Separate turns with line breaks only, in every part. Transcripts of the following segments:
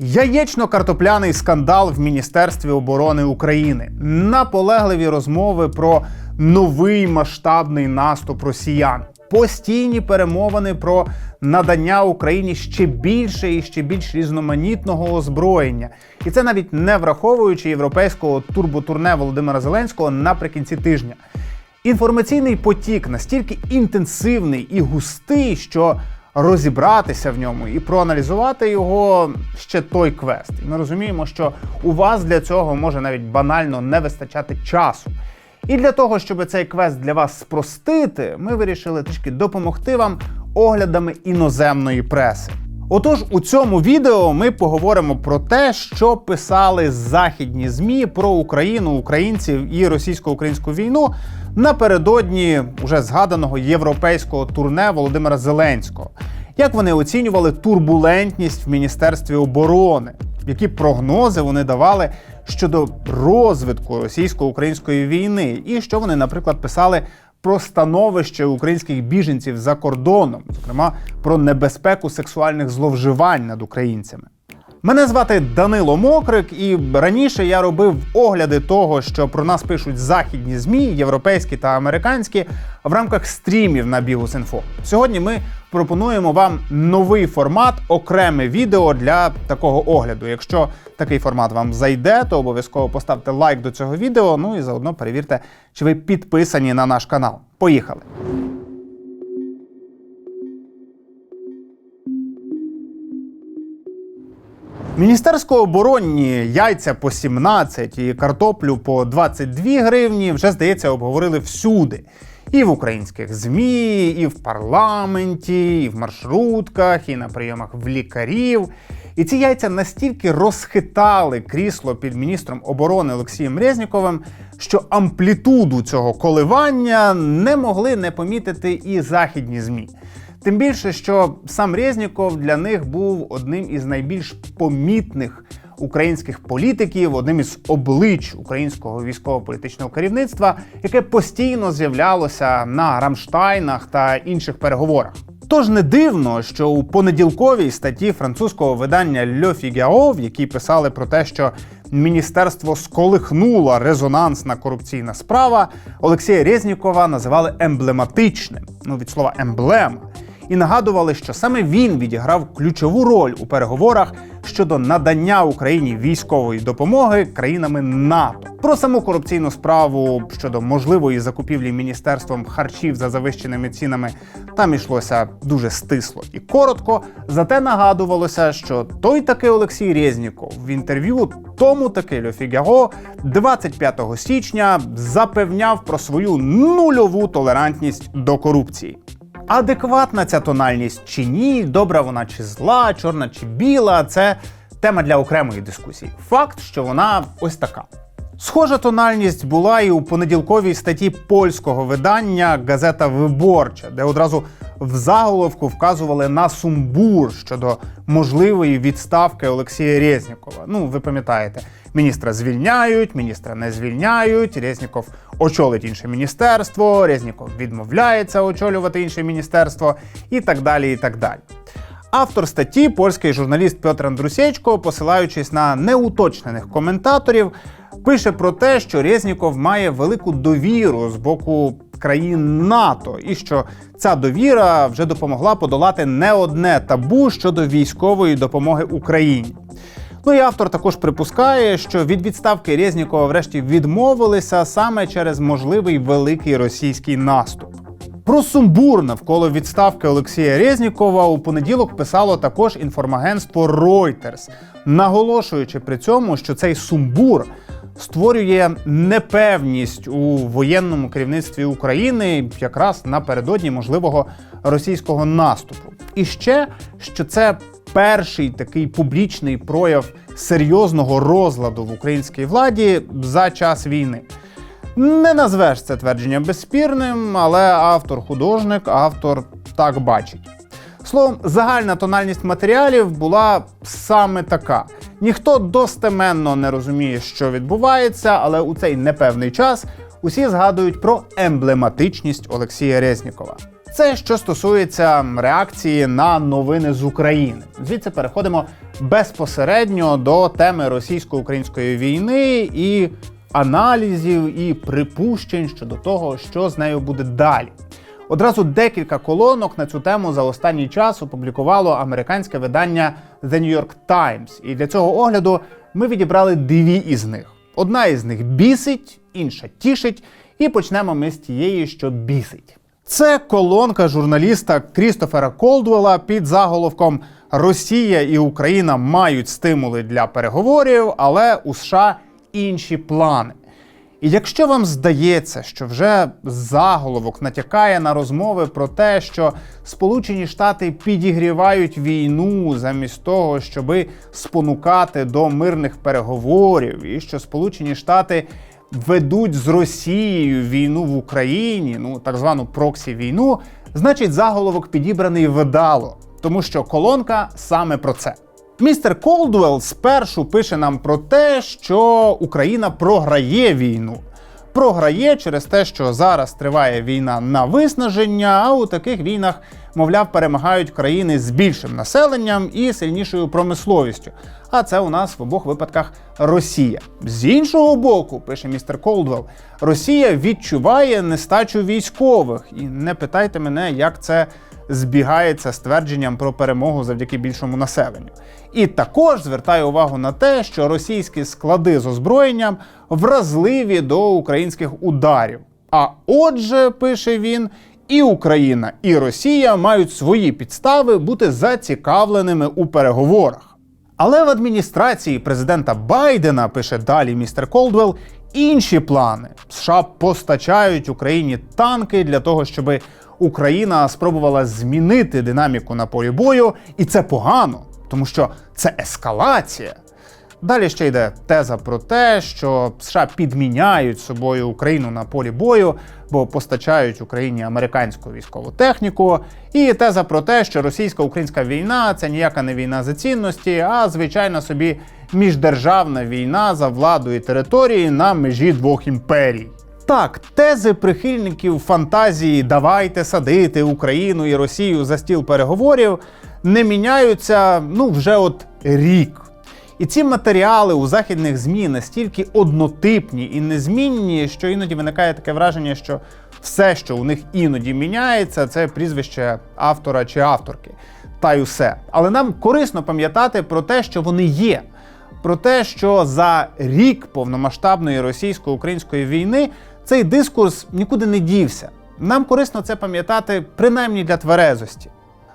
Яєчно-картопляний скандал в Міністерстві оборони України, наполегливі розмови про новий масштабний наступ росіян, постійні перемовини про надання Україні ще більше і ще більш різноманітного озброєння. І це навіть не враховуючи європейського турботурне Володимира Зеленського наприкінці тижня. Інформаційний потік настільки інтенсивний і густий, що розібратися в ньому і проаналізувати його ще той квест. І ми розуміємо, що у вас для цього може навіть банально не вистачати часу. І для того, щоб цей квест для вас спростити, ми вирішили трішки допомогти вам оглядами іноземної преси. Отож, у цьому відео ми поговоримо про те, що писали західні змі про Україну, українців і російсько-українську війну напередодні уже згаданого європейського турне Володимира Зеленського. Як вони оцінювали турбулентність в міністерстві оборони? Які прогнози вони давали щодо розвитку російсько-української війни, і що вони, наприклад, писали про становище українських біженців за кордоном, зокрема про небезпеку сексуальних зловживань над українцями. Мене звати Данило Мокрик, і раніше я робив огляди того, що про нас пишуть західні змі, європейські та американські, в рамках стрімів на Бігус.Інфо. Сьогодні ми пропонуємо вам новий формат, окреме відео для такого огляду. Якщо такий формат вам зайде, то обов'язково поставте лайк до цього відео. Ну і заодно перевірте, чи ви підписані на наш канал. Поїхали! Міністерсько-оборонні яйця по 17 і картоплю по 22 гривні вже здається обговорили всюди. І в українських ЗМІ, і в парламенті, і в маршрутках, і на прийомах в лікарів. І ці яйця настільки розхитали крісло під міністром оборони Олексієм Резніковим, що амплітуду цього коливання не могли не помітити і західні ЗМІ. Тим більше, що сам Резніков для них був одним із найбільш помітних українських політиків, одним із облич українського військово-політичного керівництва, яке постійно з'являлося на Рамштайнах та інших переговорах. Тож не дивно, що у понеділковій статті французького видання Le Figaro, в якій писали про те, що міністерство сколихнула резонансна корупційна справа, Олексія Резнікова називали емблематичним. Ну від слова емблема і нагадували, що саме він відіграв ключову роль у переговорах щодо надання Україні військової допомоги країнами НАТО. Про саму корупційну справу щодо можливої закупівлі міністерством харчів за завищеними цінами там йшлося дуже стисло і коротко. Зате нагадувалося, що той таки Олексій Резніков в інтерв'ю тому таки Льо Фігаро 25 січня запевняв про свою нульову толерантність до корупції. Адекватна ця тональність чи ні, добра вона чи зла, чорна чи біла це тема для окремої дискусії. Факт, що вона ось така. Схожа тональність була і у понеділковій статті польського видання Газета Виборча, де одразу в заголовку вказували на сумбур щодо можливої відставки Олексія Резнікова. Ну, ви пам'ятаєте, міністра звільняють, міністра не звільняють. Резніков очолить інше міністерство, Резніков відмовляється очолювати інше міністерство і так далі. і так далі. Автор статті, польський журналіст Петр Андрусєчко, посилаючись на неуточнених коментаторів, пише про те, що Резніков має велику довіру з боку країн НАТО, і що ця довіра вже допомогла подолати не одне табу щодо військової допомоги Україні. Ну і автор також припускає, що від відставки Резнікова врешті відмовилися саме через можливий великий російський наступ. Про сумбур навколо відставки Олексія Резнікова у понеділок писало також інформагентство Reuters, наголошуючи при цьому, що цей сумбур створює непевність у воєнному керівництві України якраз напередодні можливого російського наступу. І ще що це перший такий публічний прояв серйозного розладу в українській владі за час війни. Не назвеш це твердження безспірним, але автор-художник, автор так бачить. Словом, загальна тональність матеріалів була саме така. Ніхто достеменно не розуміє, що відбувається, але у цей непевний час усі згадують про емблематичність Олексія Резнікова. Це що стосується реакції на новини з України. Звідси переходимо безпосередньо до теми російсько-української війни і аналізів і припущень щодо того, що з нею буде далі. Одразу декілька колонок на цю тему за останній час опублікувало американське видання The New York Times. І для цього огляду ми відібрали дві із них. Одна із них бісить, інша тішить, і почнемо ми з тієї, що бісить. Це колонка журналіста Крістофера Колдвелла під заголовком Росія і Україна мають стимули для переговорів, але у США інші плани. І якщо вам здається, що вже заголовок натякає на розмови про те, що Сполучені Штати підігрівають війну замість того, щоби спонукати до мирних переговорів, і що Сполучені Штати ведуть з Росією війну в Україні, ну так звану проксі війну, значить заголовок підібраний вдало, тому що колонка саме про це. Містер Колдуел спершу пише нам про те, що Україна програє війну. Програє через те, що зараз триває війна на виснаження, а у таких війнах, мовляв, перемагають країни з більшим населенням і сильнішою промисловістю. А це у нас в обох випадках Росія. З іншого боку, пише містер Колдвелл, Росія відчуває нестачу військових. І не питайте мене, як це збігається з твердженням про перемогу завдяки більшому населенню. І також звертає увагу на те, що російські склади з озброєнням вразливі до українських ударів. А отже, пише він, і Україна, і Росія мають свої підстави бути зацікавленими у переговорах. Але в адміністрації президента Байдена, пише далі містер Колдвелл, інші плани. США постачають Україні танки для того, щоб Україна спробувала змінити динаміку на полі бою, і це погано, тому що це ескалація. Далі ще йде теза про те, що США підміняють собою Україну на полі бою, бо постачають Україні американську військову техніку. І теза про те, що російсько-українська війна це ніяка не війна за цінності, а звичайно собі міждержавна війна за владу і території на межі двох імперій. Так, тези прихильників фантазії давайте садити Україну і Росію за стіл переговорів не міняються ну вже от рік. І ці матеріали у західних ЗМІ настільки однотипні і незмінні, що іноді виникає таке враження, що все, що у них іноді міняється, це прізвище автора чи авторки. Та й усе. Але нам корисно пам'ятати про те, що вони є. Про те, що за рік повномасштабної російсько-української війни цей дискурс нікуди не дівся. Нам корисно це пам'ятати принаймні для тверезості.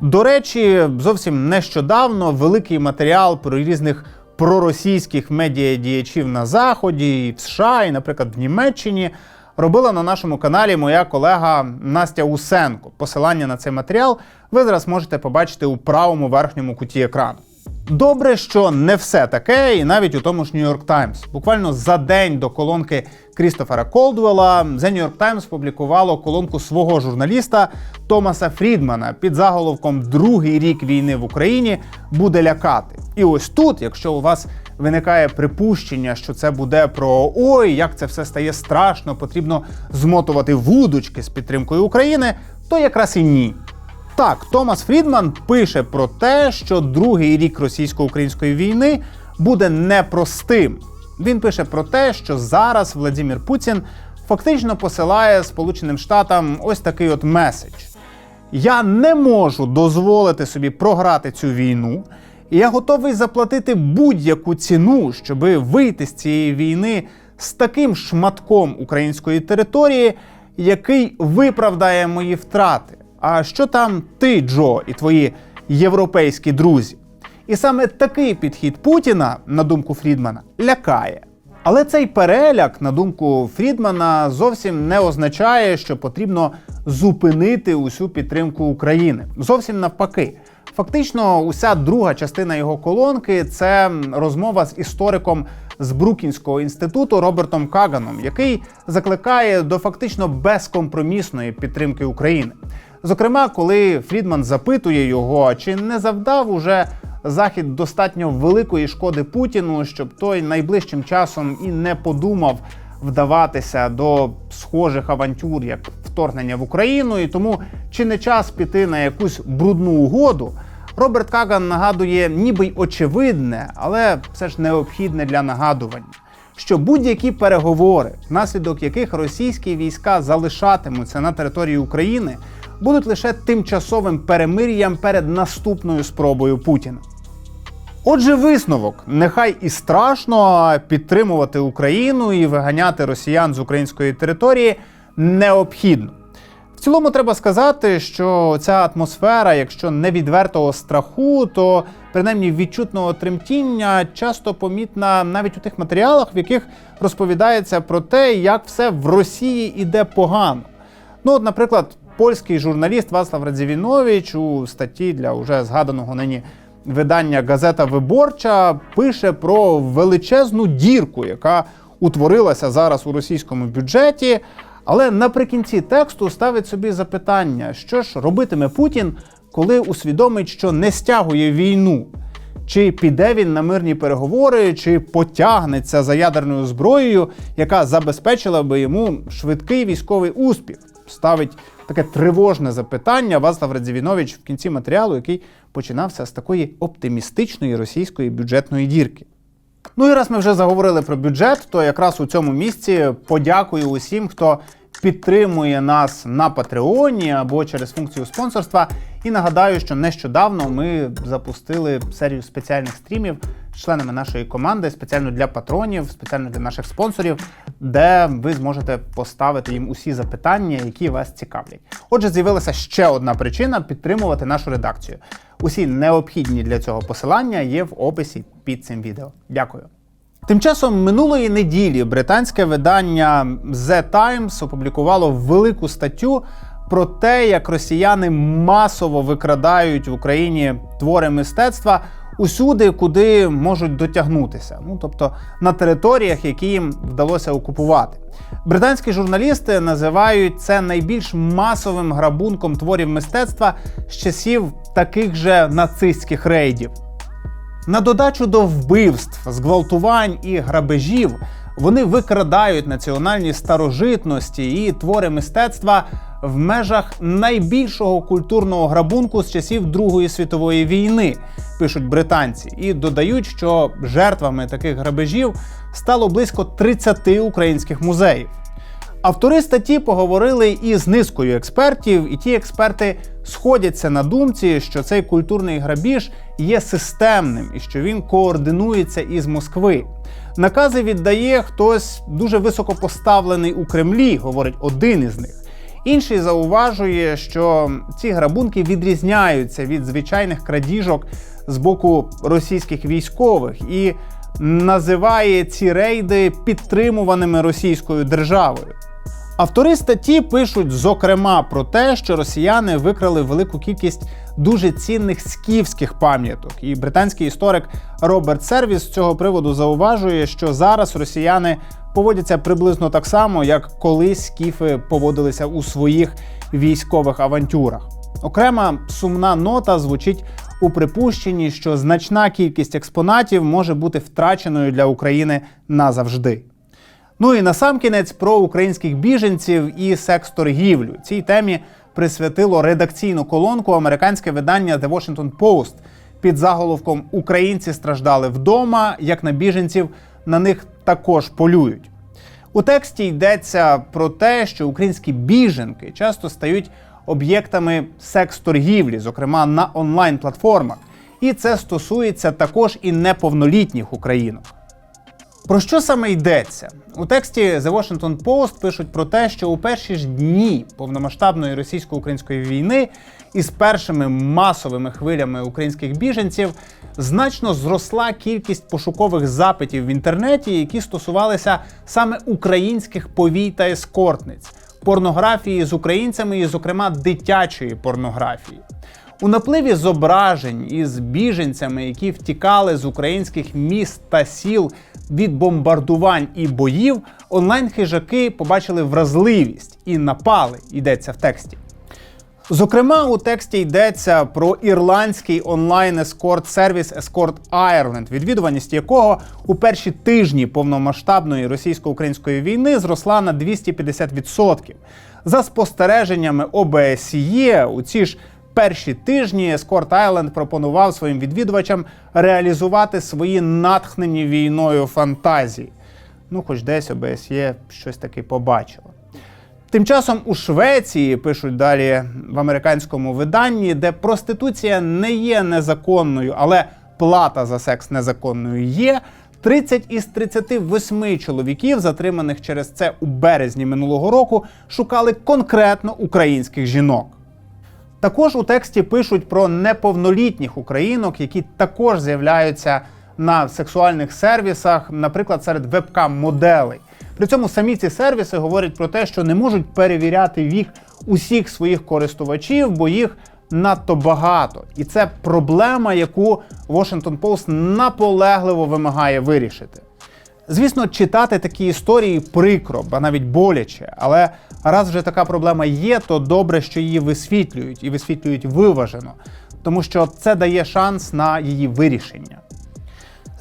До речі, зовсім нещодавно великий матеріал про різних проросійських медіадіячів на Заході, і в США, і, наприклад, в Німеччині робила на нашому каналі моя колега Настя Усенко. Посилання на цей матеріал ви зараз можете побачити у правому верхньому куті екрану. Добре, що не все таке, і навіть у тому ж York Times. Буквально за день до колонки Крістофера Колдвелла The New York Times публікувало колонку свого журналіста Томаса Фрідмана під заголовком Другий рік війни в Україні буде лякати. І ось тут, якщо у вас виникає припущення, що це буде про ой, як це все стає страшно, потрібно змотувати вудочки з підтримкою України, то якраз і ні. Так, Томас Фрідман пише про те, що другий рік російсько-української війни буде непростим. Він пише про те, що зараз Владимир Путін фактично посилає Сполученим Штатам ось такий от меседж: я не можу дозволити собі програти цю війну, і я готовий заплатити будь-яку ціну, щоб вийти з цієї війни з таким шматком української території, який виправдає мої втрати. А що там ти, Джо, і твої європейські друзі? І саме такий підхід Путіна, на думку Фрідмана, лякає. Але цей переляк, на думку Фрідмана, зовсім не означає, що потрібно зупинити усю підтримку України. Зовсім навпаки. Фактично, уся друга частина його колонки це розмова з істориком з Брукінського інституту Робертом Каганом, який закликає до фактично безкомпромісної підтримки України. Зокрема, коли Фрідман запитує його, чи не завдав уже Захід достатньо великої шкоди Путіну, щоб той найближчим часом і не подумав вдаватися до схожих авантюр, як вторгнення в Україну, і тому чи не час піти на якусь брудну угоду. Роберт Каган нагадує, ніби й очевидне, але все ж необхідне для нагадування, що будь-які переговори, внаслідок яких російські війська залишатимуться на території України, будуть лише тимчасовим перемир'ям перед наступною спробою Путіна. Отже, висновок: нехай і страшно підтримувати Україну і виганяти росіян з української території необхідно. В цілому треба сказати, що ця атмосфера, якщо не відвертого страху, то принаймні відчутного тремтіння часто помітна навіть у тих матеріалах, в яких розповідається про те, як все в Росії іде погано. Ну, от, наприклад, польський журналіст Васлав Радзівінович у статті для уже згаданого нині видання Газета Виборча пише про величезну дірку, яка утворилася зараз у російському бюджеті. Але наприкінці тексту ставить собі запитання, що ж робитиме Путін, коли усвідомить, що не стягує війну. Чи піде він на мирні переговори, чи потягнеться за ядерною зброєю, яка забезпечила би йому швидкий військовий успіх? Ставить таке тривожне запитання Васлав Радзівінович в кінці матеріалу, який починався з такої оптимістичної російської бюджетної дірки. Ну і раз ми вже заговорили про бюджет, то якраз у цьому місці подякую усім, хто підтримує нас на Патреоні або через функцію спонсорства. І нагадаю, що нещодавно ми запустили серію спеціальних стрімів з членами нашої команди, спеціально для патронів, спеціально для наших спонсорів, де ви зможете поставити їм усі запитання, які вас цікавлять. Отже, з'явилася ще одна причина підтримувати нашу редакцію. Усі необхідні для цього посилання є в описі під цим відео. Дякую. Тим часом минулої неділі британське видання The Times опублікувало велику статтю про те, як росіяни масово викрадають в Україні твори мистецтва усюди, куди можуть дотягнутися. Ну тобто на територіях, які їм вдалося окупувати. Британські журналісти називають це найбільш масовим грабунком творів мистецтва з часів таких же нацистських рейдів. На додачу до вбивств, зґвалтувань і грабежів вони викрадають національні старожитності і твори мистецтва в межах найбільшого культурного грабунку з часів Другої світової війни, пишуть британці, і додають, що жертвами таких грабежів стало близько 30 українських музеїв. Автори статті поговорили із низкою експертів, і ті експерти сходяться на думці, що цей культурний грабіж є системним і що він координується із Москви. Накази віддає хтось дуже високо поставлений у Кремлі, говорить один із них. Інший зауважує, що ці грабунки відрізняються від звичайних крадіжок з боку російських військових і називає ці рейди підтримуваними російською державою. Автори статті пишуть зокрема про те, що росіяни викрали велику кількість дуже цінних скіфських пам'яток. І британський історик Роберт Сервіс з цього приводу зауважує, що зараз росіяни поводяться приблизно так само, як колись скіфи поводилися у своїх військових авантюрах. Окрема сумна нота звучить у припущенні, що значна кількість експонатів може бути втраченою для України назавжди. Ну і насамкінець про українських біженців і секс-торгівлю. Цій темі присвятило редакційну колонку американське видання The Washington Post під заголовком Українці страждали вдома, як на біженців на них також полюють. У тексті йдеться про те, що українські біженки часто стають об'єктами секс-торгівлі, зокрема на онлайн-платформах. І це стосується також і неповнолітніх українок. Про що саме йдеться? У тексті The Washington Post пишуть про те, що у перші ж дні повномасштабної російсько-української війни із першими масовими хвилями українських біженців значно зросла кількість пошукових запитів в інтернеті, які стосувалися саме українських повій та ескортниць, порнографії з українцями, і, зокрема, дитячої порнографії. У напливі зображень із біженцями, які втікали з українських міст та сіл від бомбардувань і боїв, онлайн-хижаки побачили вразливість і напали. Йдеться в тексті. Зокрема, у тексті йдеться про ірландський онлайн ескорт сервіс Escort Ireland, відвідуваність якого у перші тижні повномасштабної російсько-української війни зросла на 250%. За спостереженнями ОБСЄ, у ці ж перші тижні Escort Island пропонував своїм відвідувачам реалізувати свої натхнені війною фантазії. Ну, хоч десь ОБСЄ щось таки побачило. Тим часом у Швеції пишуть далі в американському виданні, де проституція не є незаконною, але плата за секс незаконною є. 30 із 38 чоловіків, затриманих через це у березні минулого року, шукали конкретно українських жінок. Також у тексті пишуть про неповнолітніх українок, які також з'являються на сексуальних сервісах, наприклад, серед вебкам-моделей. При цьому самі ці сервіси говорять про те, що не можуть перевіряти вік усіх своїх користувачів, бо їх надто багато. І це проблема, яку Washington Post наполегливо вимагає вирішити. Звісно, читати такі історії прикро, ба навіть боляче, але раз вже така проблема є, то добре, що її висвітлюють і висвітлюють виважено, тому що це дає шанс на її вирішення.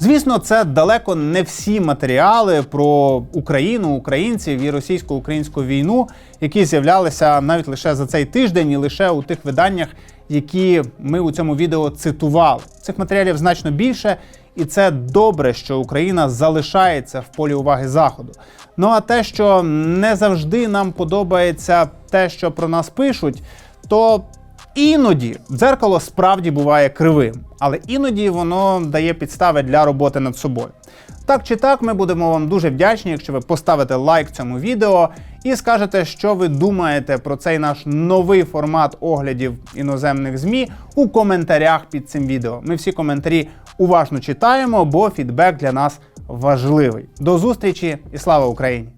Звісно, це далеко не всі матеріали про Україну, українців і російсько-українську війну, які з'являлися навіть лише за цей тиждень і лише у тих виданнях, які ми у цьому відео цитували. Цих матеріалів значно більше, і це добре, що Україна залишається в полі уваги Заходу. Ну а те, що не завжди нам подобається те, що про нас пишуть, то Іноді дзеркало справді буває кривим, але іноді воно дає підстави для роботи над собою. Так чи так, ми будемо вам дуже вдячні, якщо ви поставите лайк цьому відео і скажете, що ви думаєте про цей наш новий формат оглядів іноземних ЗМІ у коментарях під цим відео. Ми всі коментарі уважно читаємо, бо фідбек для нас важливий. До зустрічі і слава Україні!